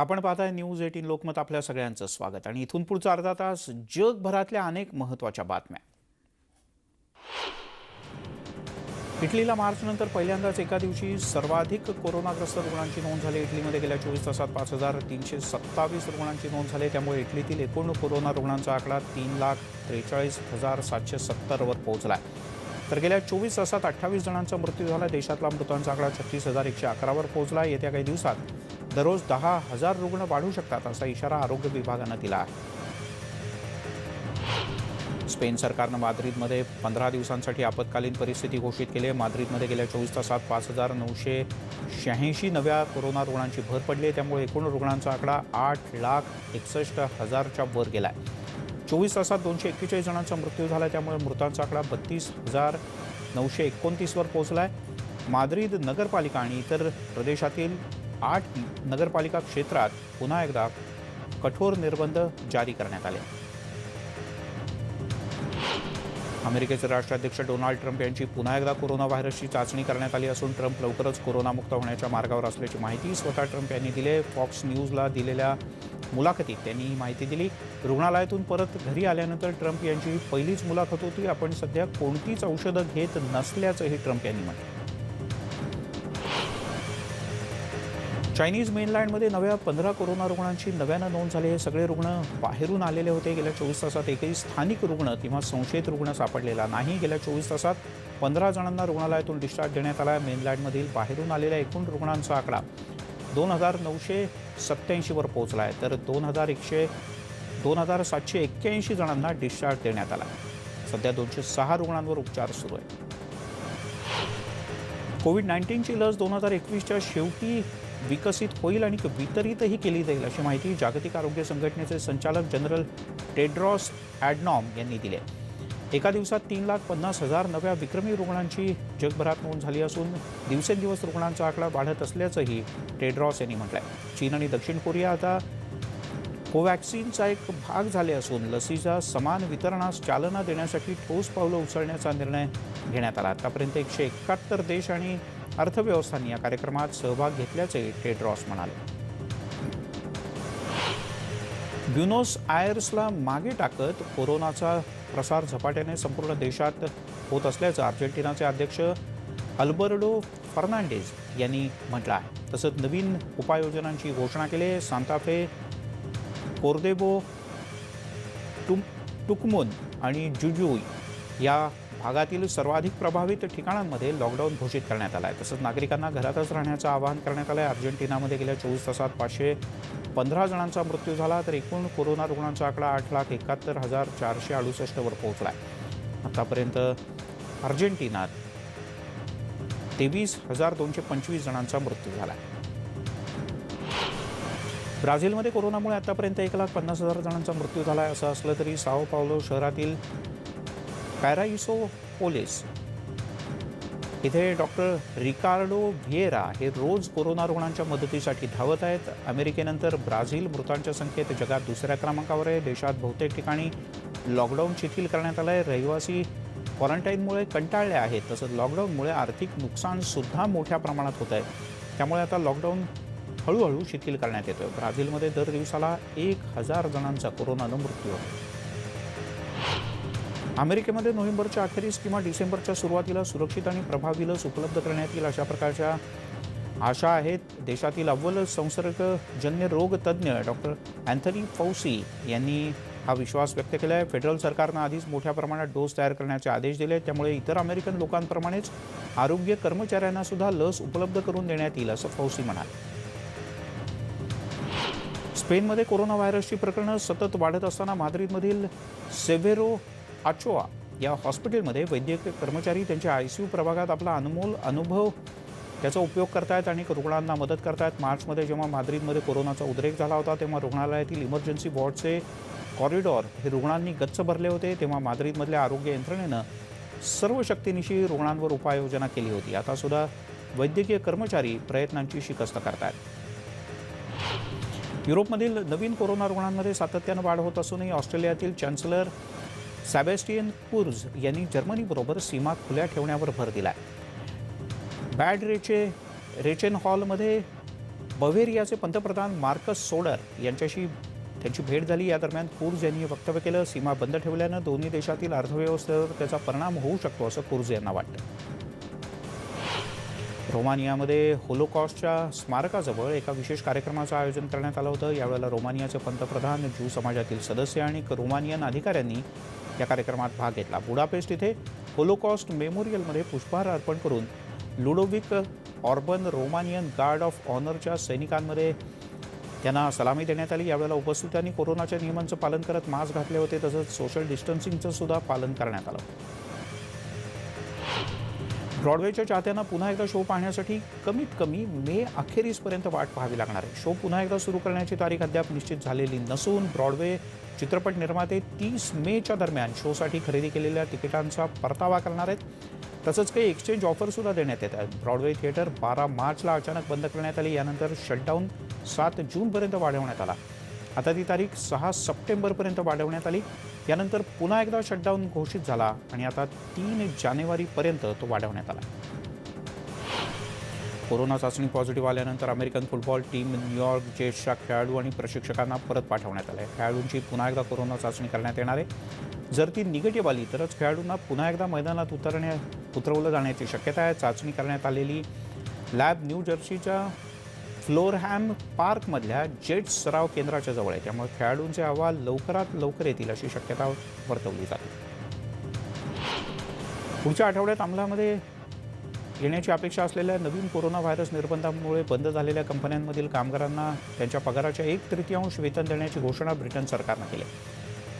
आपण पाहताय news eighteen Lokmat आपल्या सगळ्यांचं स्वागत. आणि इथून पुढचा अर्धा तास जगभरातल्या अनेक महत्त्वाच्या बातम्या. इटलीला मार्चनंतर पहिल्यांदाच एका दिवशी सर्वाधिक कोरोनाग्रस्त रुग्णांची नोंद झाली. इटलीमध्ये गेल्या चोवीस तासात पाच हजार तीनशे सत्तावीस रुग्णांची नोंद झाली. त्यामुळे इटलीतील एकूण कोरोना रुग्णांचा आकडा तीन लाख त्रेचाळीस हजार सातशे सत्तरवर पोहोचला तर गेल्या चोवीस तासात अठ्ठावीस जणांचा मृत्यू झाला. देशातला मृतांचा आकडा छत्तीस हजार एकशे अकरावर पोहोचला येत्या काही दिवसात दररोज दहा हजार रुग्ण वाढू शकतात असा इशारा आरोग्य विभागानं दिला आहे. स्पेन सरकारनं माद्रिदमध्ये पंधरा दिवसांसाठी आपत्कालीन परिस्थिती घोषित केली आहे. माद्रिदमध्ये गेल्या चोवीस तासात पाच हजार नऊशे शहाऐंशी नव्या कोरोना रुग्णांची भर पडली आहे. त्यामुळे एकूण रुग्णांचा आकडा आठ लाख एकसष्ट हजारच्या वर गेला आहे चोवीस तासात दोनशे एक्केचाळीस जणांचा मृत्यू झाला त्यामुळे मृतांचा आकडा बत्तीस हजार नऊशे एकोणतीसवर पोहोचला आहे माद्रिद नगरपालिका आणि इतर प्रदेशातील आठ नगरपालिका क्षेत्रात पुन्हा एकदा कठोर निर्बंध जारी करण्यात आले. अमेरिकेचे राष्ट्राध्यक्ष डोनाल्ड ट्रम्प यांची पुन्हा एकदा कोरोना व्हायरसची चाचणी करण्यात आली असून ट्रम्प लवकरच कोरोनामुक्त होण्याच्या मार्गावर असल्याची माहिती स्वतः ट्रम्प यांनी दिले. फॉक्स न्यूजला दिलेल्या मुलाखतीत त्यांनी ही माहिती दिली. रुग्णालयातून परत घरी आल्यानंतर ट्रम्प यांची ही पहिलीच मुलाखत होती. आपण सध्या कोणतीच औषधं घेत नसल्याचंही ट्रम्प यांनी म्हटलं. चायनीज मेनलँडमध्ये नव्या पंधरा कोरोना रुग्णांची नव्यानं नोंद झाली हे सगळे रुग्ण बाहेरून आलेले होते. गेल्या चोवीस तासात एकही स्थानिक रुग्ण किंवा संशयित रुग्ण सापडलेला नाही. गेल्या चोवीस तासात पंधरा जणांना रुग्णालयातून डिस्चार्ज देण्यात आला मेनलँडमधील बाहेरून आलेल्या एकूण रुग्णांचा आकडा दोन हजार नऊशे सत्त्याऐंशीवर पोहोचला आहे. तर दोन हजार एकशे दोन हजार सातशे एक्क्याऐंशी जणांना डिस्चार्ज देण्यात आला सध्या दोनशे सहा रुग्णांवर उपचार सुरू आहे कोविड नाईन्टीनची लस दोन हजार एकवीसच्या शेवटी विकसित होईल आणि वितरितही केली जाईल अशी माहिती जागतिक आरोग्य संघटनेचे संचालक जनरल टेड्रॉस ॲडनॉम यांनी दिली आहे. एका दिवसात तीन लाख पन्नास हजार नव्या विक्रमी रुग्णांची जगभरात नोंद झाली असून दिवसेंदिवस रुग्णांचा आकडा वाढत असल्याचंही टेड्रॉस यांनी म्हटलं आहे चीन आणि दक्षिण कोरिया आता कोवॅक्सिनचा एक भाग झाले असून लसीच्या समान वितरणास चालना देण्यासाठी ठोस पावलं उचलण्याचा निर्णय घेण्यात आला. आतापर्यंत एकशे एकाहत्तर देश आणि अर्थव्यवस्थांनी या कार्यक्रमात सहभाग घेतल्याचे टेड्रॉस म्हणाले. ब्युनोस आयर्सला मागे टाकत कोरोनाचा प्रसार झपाट्याने संपूर्ण देशात होत असल्याचं अर्जेंटिनाचे अध्यक्ष अल्बर्डो फर्नांडेज यांनी म्हटलं आहे. तसंच नवीन उपाययोजनांची घोषणा केली आहे सांताफे कोर्देबो टुम टुकमोन आणि जुजुई या भागातील सर्वाधिक प्रभावित ठिकाणांमध्ये लॉकडाऊन घोषित करण्यात आला आहे तसंच नागरिकांना घरातच राहण्याचं आवाहन करण्यात आलं आहे अर्जेंटिनामध्ये गेल्या चोवीस तासात पाचशे पंधरा जणांचा मृत्यू झाला तर एकूण कोरोना रुग्णांचा आकडा आठ लाख एकाहत्तर हजार चारशे अडुसष्टवर पोहोचला आहे आतापर्यंत अर्जेंटिनात तेवीस हजार दोनशे पंचवीस जणांचा मृत्यू झाला आहे ब्राझीलमध्ये कोरोनामुळे आतापर्यंत एक लाख पन्नास हजार जणांचा मृत्यू झाला आहे असं असलं तरी साओ पावलो शहरातील पॅराइसो पोलीस. इथे डॉक्टर रिकार्डो व्हिएरा हे रोज कोरोना रुग्णांच्या मदतीसाठी धावत आहेत. अमेरिकेनंतर ब्राझील मृतांच्या संख्येत जगात दुसऱ्या क्रमांकावर आहे. देशात बहुतेक ठिकाणी लॉकडाऊन शिथिल करण्यात आलं आहे रहिवासी क्वारंटाईनमुळे कंटाळले आहेत. तसंच लॉकडाऊनमुळे आर्थिक नुकसानसुद्धा मोठ्या प्रमाणात होत आहे. त्यामुळे आता लॉकडाऊन हळूहळू शिथिल करण्यात येतोय. ब्राझीलमध्ये दर दिवसाला एक हजार जणांचा कोरोनानं मृत्यू होतो अमेरिकेमध्ये नोव्हेंबरच्या अखेरीस किंवा डिसेंबरच्या सुरुवातीला सुरक्षित आणि प्रभावी लस उपलब्ध करण्यात येईल अशा प्रकारच्या आशा आहेत. देशातील अव्वल संसर्गजन्य रोग तज्ज्ञ डॉक्टर अँथनी फौसी यांनी हा विश्वास व्यक्त केला आहे. फेडरल सरकारनं आधीच मोठ्या प्रमाणात डोस तयार करण्याचे आदेश दिले आहेत. त्यामुळे इतर अमेरिकन लोकांप्रमाणेच आरोग्य कर्मचाऱ्यांना सुद्धा लस उपलब्ध करून देण्यात येईल असं फौसी म्हणाले. स्पेनमध्ये कोरोना व्हायरसची प्रकरणं सतत वाढत असताना माद्रिदमधील सेव्हेरो आचोआ या हॉस्पिटलमध्ये वैद्यकीय कर्मचारी त्यांच्या आय सी यू प्रभागात आपला अनमोल अनुभव त्याचा उपयोग करतायत आणि रुग्णांना मदत करतायत. मार्चमध्ये जेव्हा माद्रिदमध्ये कोरोनाचा उद्रेक झाला होता तेव्हा रुग्णालयातील इमर्जन्सी वॉर्डचे कॉरिडॉर हे रुग्णांनी गच्च भरले होते. तेव्हा माद्रिदमधल्या आरोग्य यंत्रणेनं सर्व शक्तीनिशी रुग्णांवर उपाययोजना केली होती. आता सुद्धा वैद्यकीय कर्मचारी प्रयत्नांची शिकस्त करतायत. युरोपमधील नवीन कोरोना रुग्णांमध्ये सातत्यानं वाढ होत असूनही ऑस्ट्रेलियातील चॅन्सलर सॅबेस्टियन कुर्ज यांनी जर्मनीबरोबर सीमा खुल्या ठेवण्यावर भर दिला बॅड रेचे रेचेन हॉलमध्ये बवेरियाचे पंतप्रधान मार्कस सोडर यांच्याशी त्यांची भेट झाली. या दरम्यान कुर्ज यांनी वक्तव्य केलं. सीमा बंद ठेवल्यानं दोन्ही देशातील अर्थव्यवस्थेवर त्याचा परिणाम होऊ शकतो असं कुर्ज यांना वाटतं. रोमानियामध्ये होलोकॉस्टच्या स्मारकाजवळ एका विशेष कार्यक्रमाचं आयोजन करण्यात आलं होतं. यावेळेला रोमानियाचे पंतप्रधान ज्यू समाजातील सदस्य आणि रोमानियन अधिकाऱ्यांनी या कार्यक्रमात भाग घेतला. बुडापेस्ट इथे होलोकॉस्ट मेमोरियलमध्ये पुष्पहार अर्पण करून Ludovic Orban Romanian guard of ऑनरच्या सैनिकांमध्ये त्यांना सलामी देण्यात आली. यावेळेला उपस्थितांनी कोरोनाच्या नियमांचं पालन करत मास्क घातले होते तसंच सोशल डिस्टन्सिंगचं सुद्धा पालन करण्यात आलं. ब्रॉडवेच्या चाहत्यांना पुन्हा एकदा शो पाहण्यासाठी कमीत कमी मे अखेरीसपर्यंत वाट पाहावी लागणार आहे. शो पुन्हा एकदा सुरू करण्याची तारीख अद्याप निश्चित झालेली नसून ब्रॉडवे चित्रपट निर्माते तीस मेच्या दरम्यान शोसाठी खरेदी केलेल्या तिकिटांचा परतावा करणार आहेत. तसंच काही एक्सचेंज ऑफरसुद्धा देण्यात येत आहेत. ब्रॉडवे थिएटर बारा मार्चला अचानक बंद करण्यात आली. यानंतर शटडाऊन सात जूनपर्यंत वाढवण्यात आला. आता ती तारीख सहा सप्टेंबरपर्यंत वाढवण्यात आली. यानंतर पुन्हा एकदा शटडाऊन घोषित झाला आणि आता तीन जानेवारीपर्यंत तो वाढवण्यात आला. कोरोना चाचणी पॉझिटिव्ह आल्यानंतर American football team New York जेट्सच्या खेळाडू आणि प्रशिक्षकांना परत पाठवण्यात आलं आहे खेळाडूंची पुन्हा एकदा कोरोना चाचणी करण्यात येणार आहे. जर ती निगेटिव्ह आली तरच खेळाडूंना पुन्हा एकदा मैदानात उतरण्या उतरवलं जाण्याची शक्यता आहे. चाचणी करण्यात आलेली लॅब न्यू जर्सीच्या फ्लोरहॅम पार्कमधल्या जेट्स सराव केंद्राच्या जवळ आहे. त्यामुळे खेळाडूंचे अहवाल लवकरात लवकर येतील अशी शक्यता वर्तवली जाते. पुढच्या आठवड्यात अंमलामध्ये येण्याची अपेक्षा असलेल्या नवीन कोरोना व्हायरस निर्बंधांमुळे बंद झालेल्या कंपन्यांमधील कामगारांना त्यांच्या पगाराच्या एक तृतीयांश वेतन देण्याची घोषणा ब्रिटन सरकारनं केली.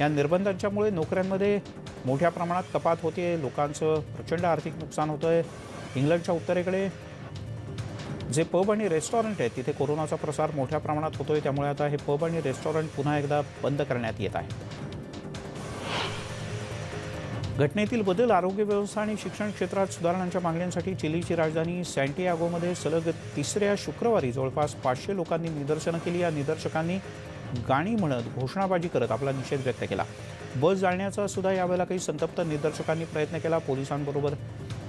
या निर्बंधांच्यामुळे नोकऱ्यांमध्ये मोठ्या प्रमाणात कपात होते लोकांचं प्रचंड आर्थिक नुकसान होतं आहे इंग्लंडच्या उत्तरेकडे जे पब आणि रेस्टॉरंट आहेत तिथे कोरोनाचा प्रसार मोठ्या प्रमाणात होतोय. त्यामुळे आता हे पब आणि रेस्टॉरंट पुन्हा एकदा बंद करण्यात येत आहे. घटनेतील बदल आरोग्य व्यवस्था आणि शिक्षण क्षेत्रात सुधारणांच्या मागण्यांसाठी चिलीची राजधानी सँटियागोमध्ये सलग तिसऱ्या शुक्रवारी जवळपास पाचशे लोकांनी निदर्शनं केली. या निदर्शकांनी गाणी म्हणत घोषणाबाजी करत आपला निषेध व्यक्त केला. बस जाळण्याचा सुद्धा यावेळेला काही संतप्त निदर्शकांनी प्रयत्न केला. पोलिसांबरोबर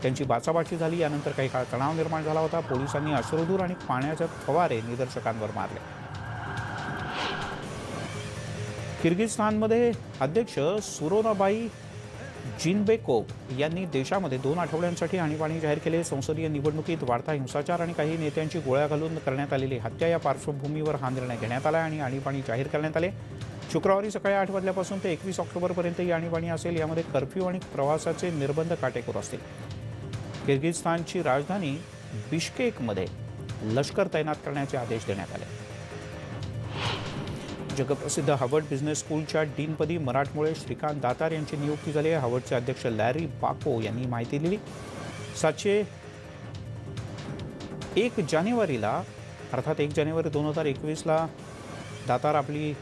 त्यांची बाचाबाची झाली. यानंतर काही काळ तणाव निर्माण झाला होता. पोलिसांनी अश्रुधूर आणि पाण्याचे फवारे निदर्शकांवर मारले. किर्गिस्तानमध्ये अध्यक्ष सुरोनाबाई जिनबेकोव यांनी देशामध्ये दोन आठवड्यांसाठी आणीबाणी जाहीर केले. संसदीय निवडणुकीत वाढता हिंसाचार आणि काही नेत्यांची गोळ्या घालून करण्यात आलेली हत्या या पार्श्वभूमीवर हा निर्णय घेण्यात आला आणि आणीबाणी जाहीर करण्यात आले. शुक्रवारी सकाळी आठ वाजल्यापासून ते एकवीस ऑक्टोबरपर्यंत ही आणीबाणी असेल. यामध्ये कर्फ्यू आणि प्रवासाचे निर्बंध काटेकोर असतील. किर्गिझस्तानची राजधानी बिश्केकमध्ये लष्कर तैनात करण्याचे आदेश देण्यात आले. जगप्रसिद्ध हार्वर्ड बिझनेस स्कूलच्या डीनपदी मराठमोळे श्रीकांत दातार यांची नियुक्ती झाली आहे. हार्वर्डचे अध्यक्ष लॅरी बाको यांनी माहिती दिली. सातशे एक जानेवारीला अर्थात एक जानेवारी दोन हजार एकवीसला दातार आपली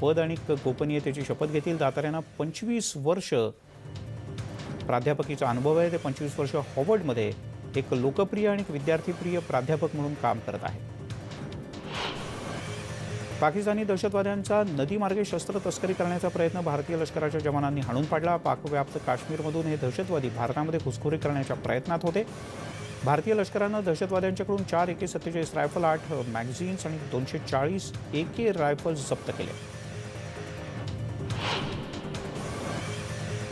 पद आणि गोपनीयतेची शपथ घेतील. दातार यांना पंचवीस वर्ष प्राध्यापकीचा अनुभव आहे. ते पंचवीस वर्ष हॉवर्डमध्ये एक लोकप्रिय आणि विद्यार्थीप्रिय प्राध्यापक म्हणून काम करत आहे पाकिस्तानी दहशतवाद्यांचा नदीमार्गे शस्त्र तस्करी करण्याचा प्रयत्न भारतीय लष्कराच्या जवानांनी हाणून पाडला. पाकव्याप्त काश्मीरमधून हे दहशतवादी भारतामध्ये घुसखोरी करण्याच्या प्रयत्नात होते. भारतीय लष्करानं दहशतवाद्यांच्याकडून चार एके सत्तेचाळीस रायफल आठ मॅगझिन्स आणि दोनशे चाळीस एके रायफल्स जप्त केले.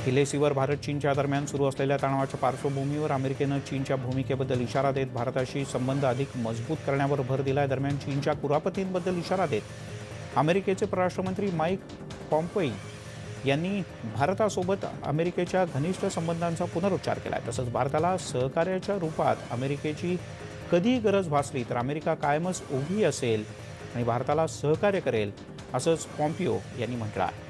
हिलेसीवर भारत चीनच्या दरम्यान सुरू असलेल्या तणावाच्या पार्श्वभूमीवर अमेरिकेनं चीनच्या भूमिकेबद्दल इशारा देत भारताशी संबंध अधिक मजबूत करण्यावर भर दिला दरम्यान चीनच्या कुरापतींबद्दल इशारा देत अमेरिकेचे परराष्ट्रमंत्री माईक पॉम्पई यांनी भारतासोबत अमेरिकेच्या घनिष्ठ संबंधांचा पुनरुच्चार केला आहे तसंच भारताला सहकार्याच्या रूपात अमेरिकेची कधी गरज भासली तर अमेरिका कायमच उभी असेल आणि भारताला सहकार्य करेल असंच पॉम्पिओ यांनी म्हटलं आहे.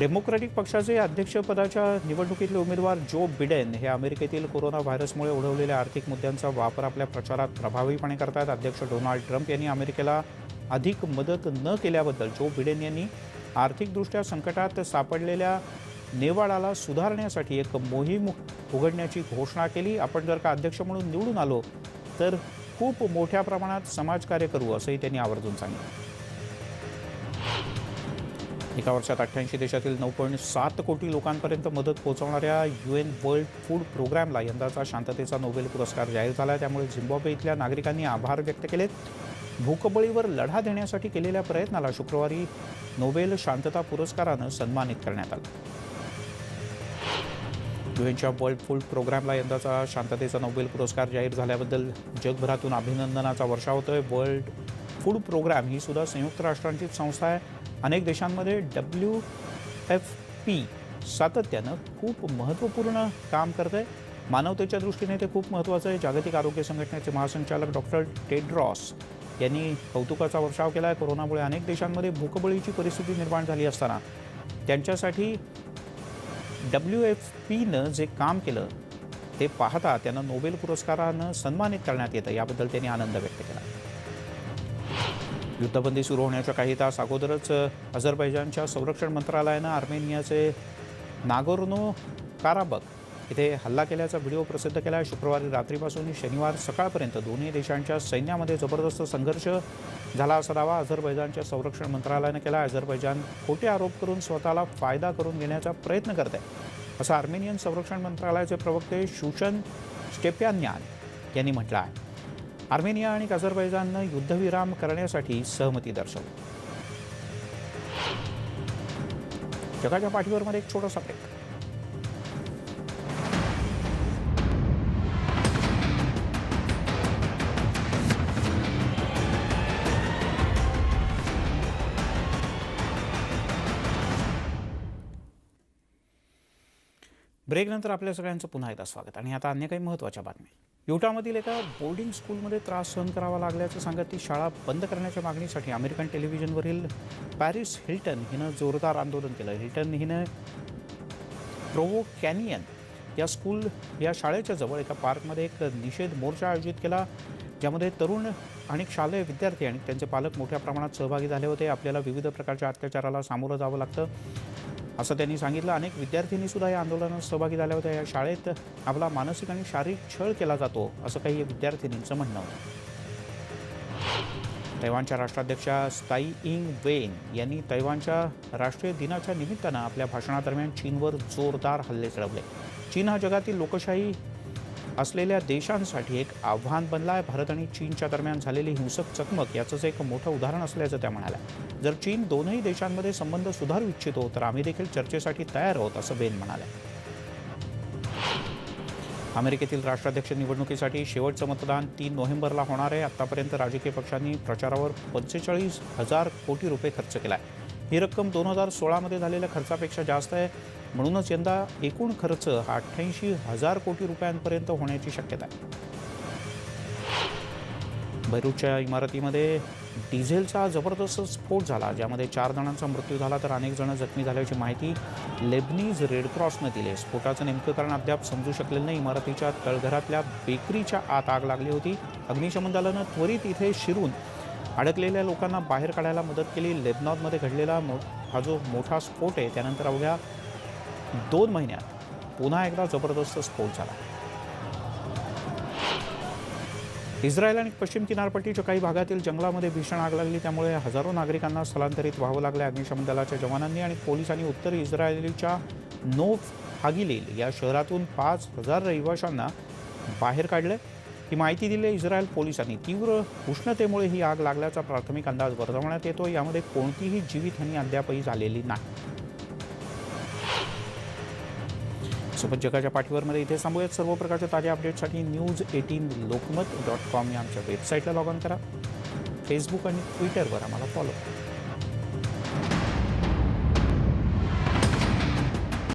डेमोक्रॅटिक पक्षाचे अध्यक्षपदाच्या निवडणुकीतले उमेदवार जो बिडेन हे अमेरिकेतील कोरोना व्हायरसमुळे ओढवलेल्या आर्थिक मुद्द्यांचा वापर आपल्या प्रचारात प्रभावीपणे करतायत. अध्यक्ष डोनाल्ड ट्रम्प यांनी अमेरिकेला अधिक मदत न केल्याबद्दल जो बिडेन यांनी आर्थिकदृष्ट्या संकटात सापडलेल्या नेवाडाला सुधारण्यासाठी एक मोहीम उघडण्याची घोषणा केली. आपण जर का अध्यक्ष म्हणून निवडून आलो तर खूप मोठ्या प्रमाणात समाजकार्य करू असंही त्यांनी आवर्जून सांगितलं. एका वर्षात अठ्ठ्याऐंशी देशातील नऊ पॉईंट सात कोटी लोकांपर्यंत मदत पोहोचवणाऱ्या यू एन वर्ल्ड फूड प्रोग्रॅमला यंदाचा शांततेचा नोबेल पुरस्कार जाहीर झाला. त्यामुळे झिम्बाब्वे इथल्या नागरिकांनी आभार व्यक्त केलेत भूकबळीवर लढा देण्यासाठी केलेल्या प्रयत्नाला शुक्रवारी नोबेल शांतता पुरस्कारानं सन्मानित करण्यात आलं. युएनच्या वर्ल्ड फूड प्रोग्रामला यंदाचा शांततेचा नोबेल पुरस्कार जाहीर झाल्याबद्दल जगभरातून अभिनंदनाचा वर्षा होतोय. वर्ल्ड फूड प्रोग्राम ही सुद्धा संयुक्त राष्ट्रांचीच संस्था आहे. अनेक देशांमध्ये डब्ल्यू एफ पी सातत्यानं खूप महत्त्वपूर्ण काम करत आहे मानवतेच्या दृष्टीने ते खूप महत्त्वाचं आहे. जागतिक आरोग्य संघटनेचे महासंचालक डॉक्टर टेड्रॉस यांनी कौतुकाचा वर्षाव केला आहे कोरोनामुळे अनेक देशांमध्ये भूकबळीची परिस्थिती निर्माण झाली असताना त्यांच्यासाठी डब्ल्यू एफ पीनं जे काम केलं ते पाहता त्यांना नोबेल पुरस्कारानं सन्मानित करण्यात येतं. याबद्दल त्यांनी आनंद व्यक्त केला. युद्धबंदी सुरू होण्याच्या काही तास अगोदरच अझरबैजानच्या संरक्षण मंत्रालयानं आर्मेनियाचे नागोर्नो काराबक इथे हल्ला केल्याचा व्हिडिओ प्रसिद्ध केला. आहे शुक्रवारी रात्रीपासून शनिवार सकाळपर्यंत दोन्ही देशांच्या सैन्यामध्ये जबरदस्त संघर्ष झाला असा दावा अझरबैजानच्या संरक्षण मंत्रालयानं केला. अझरबैजान खोटे आरोप करून स्वतःला फायदा करून घेण्याचा प्रयत्न करत आहे. असं आर्मेनियन संरक्षण मंत्रालयाचे प्रवक्ते शुशन स्टेप्यान्यान यांनी म्हटलं आहे. आर्मेनिया आणि अझरबैजाननं युद्धविराम करण्यासाठी सहमती दर्शवली. जगाच्या पाठीवर मध्ये एक छोटासा ब्रेक ब्रेकनंतर आपल्या सगळ्यांचं पुन्हा एकदा स्वागत. आणि आता अन्य काही महत्त्वाच्या बातम्या. युटामधील एका बोर्डिंग स्कूलमध्ये त्रास सहन करावा लागल्याचं सांगत ती शाळा बंद करण्याच्या मागणीसाठी अमेरिकन टेलिव्हिजनवरील पॅरिस हिल्टन हिनं जोरदार आंदोलन केलं. हिल्टन हिनं प्रोवो कॅनियन या स्कूल या शाळेच्या जवळ एका पार्कमध्ये एक निषेध मोर्चा आयोजित केला ज्यामध्ये तरुण आणि शालेय विद्यार्थी आणि त्यांचे पालक मोठ्या प्रमाणात सहभागी झाले होते. आपल्याला विविध प्रकारच्या अत्याचाराला सामोरं जावं लागतं. असं त्यांनी सांगितलं. अनेक विद्यार्थ्यांनी सुद्धा या आंदोलनात सहभागी झाल्या होत्या. या शाळेत आपला मानसिक आणि शारीरिक छळ केला जातो असं काही विद्यार्थिनींचं म्हणणं होतं. तैवानच्या राष्ट्राध्यक्षा स्ताई इंग वेन यांनी तैवानच्या राष्ट्रीय दिनाच्या निमित्तानं आपल्या भाषणादरम्यान चीनवर जोरदार हल्ले चढवले. चीन हा जगातील लोकशाही असलेल्या देशांसाठी एक आव्हान बनला आहे भारत आणि चीनच्या दरम्यान झालेली हिंसक चकमक याचंच एक मोठं उदाहरण असल्याचं त्या म्हणाल्या. जर चीन दोनही देशांमध्ये संबंध सुधारू इच्छितो तर आम्ही देखील चर्चेसाठी तयार आहोत असं बेन म्हणाल्या. अमेरिकेतील राष्ट्राध्यक्ष निवडणुकीसाठी शेवटचं मतदान तीन नोव्हेंबरला होणार आहे. आतापर्यंत राजकीय पक्षांनी प्रचारावर पंचेचाळीस हजार कोटी रुपये खर्च केला आहे ही रक्कम दोन हजार सोळामध्ये झालेल्या खर्चापेक्षा जास्त आहे. म्हणूनच यंदा एकूण खर्च हा अठ्ठ्याऐंशी हजार कोटी रुपयांपर्यंत होण्याची शक्यता आहे. बैरूटच्या इमारतीमध्ये डिझेलचा जबरदस्त स्फोट झाला ज्यामध्ये चार जणांचा मृत्यू झाला तर अनेक जण जखमी झाल्याची माहिती लेबनीज रेडक्रॉसनं दिली. स्फोटाचं नेमकं कारण अद्याप समजू शकलेलं नाही. इमारतीच्या तळघरातल्या बेकरीच्या आत आग लागली होती. अग्निशमन दलानं त्वरित इथे शिरून अडकलेल्या लोकांना बाहेर काढायला मदत केली. लेबनॉनमध्ये घडलेला मो हा जो मोठा स्फोट आहे त्यानंतर अवघ्या दोन महिन्यात पुन्हा एकदा जबरदस्त स्फोट झाला. इस्रायल आणि पश्चिम किनारपट्टीच्या काही भागातील जंगलामध्ये भीषण आग लागली. त्यामुळे हजारो नागरिकांना स्थलांतरित व्हावं लागलं अग्निशमन दलाच्या जवानांनी आणि पोलिसांनी उत्तर इस्रायलीच्या नोफ हागिलेल या शहरातून पाच हजार रहिवाशांना बाहेर काढलं. ही माहिती दिली इस्रायल पोलिसांनी. तीव्र उष्णतेमुळे ही आग लागल्याचा प्राथमिक अंदाज वर्तवण्यात येतो. यामध्ये कोणतीही जीवितहानी अद्यापही झालेली नाही. सोबत जगाच्या पाठीवरमध्ये इथे थांबूयात सर्व प्रकारच्या ताज्या अपडेटसाठी news eighteen Lokmat dot com या आमच्या वेबसाईटला लॉग ऑन करा. फेसबुक आणि ट्विटरवर आम्हाला फॉलो करा.